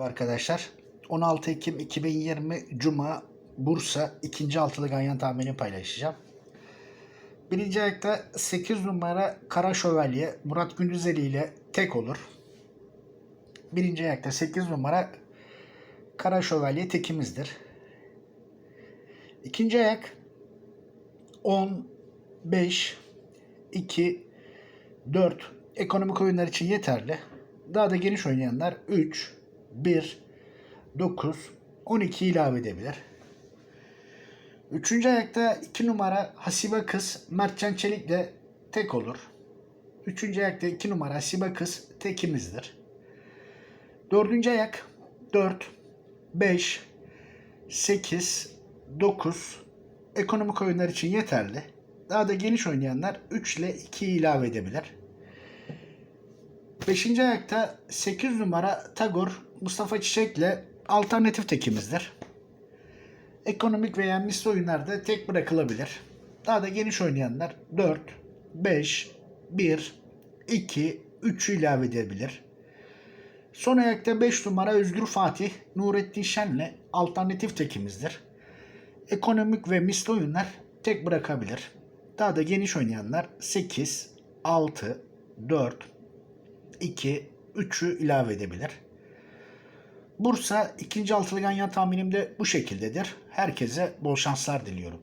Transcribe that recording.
Merhaba arkadaşlar. 16 Ekim 2020 Cuma Bursa ikinci altılı ganyan tahmini paylaşacağım. Birinci ayakta 8 numara Kara Şövalye Murat Gündüzeli ile tek olur. Birinci ayakta 8 numara Kara Şövalye tekimizdir. İkinci ayak 10, 5, 2, 4 ekonomik oyunlar için yeterli. Daha da geniş oynayanlar 3, 1, 9, 12 ilave edebilir. Üçüncü ayakta 2 numara Hasibe Kız Mertcan Çelik'le tek olur. Üçüncü ayakta 2 numara Hasibe Kız tekimizdir. Dördüncü ayak 4, 5, 8, 9 ekonomik oyunlar için yeterli. Daha da geniş oynayanlar 3 ile 2 ilave edebilir. Beşinci ayakta 8 numara Tagor Mustafa Çiçek'le alternatif tekimizdir. Ekonomik veya misli oyunlarda tek bırakılabilir. Daha da geniş oynayanlar 4, 5, 1, 2, 3'ü ilave edebilir. Son ayakta 5 numara Özgür Fatih Nurettin Şen'le alternatif tekimizdir. Ekonomik ve misli oyunlar tek bırakabilir. Daha da geniş oynayanlar 8, 6, 4, 2, 3'ü ilave edebilir. Bursa ikinci altılı ganyan tahminimde bu şekildedir. Herkese bol şanslar diliyorum.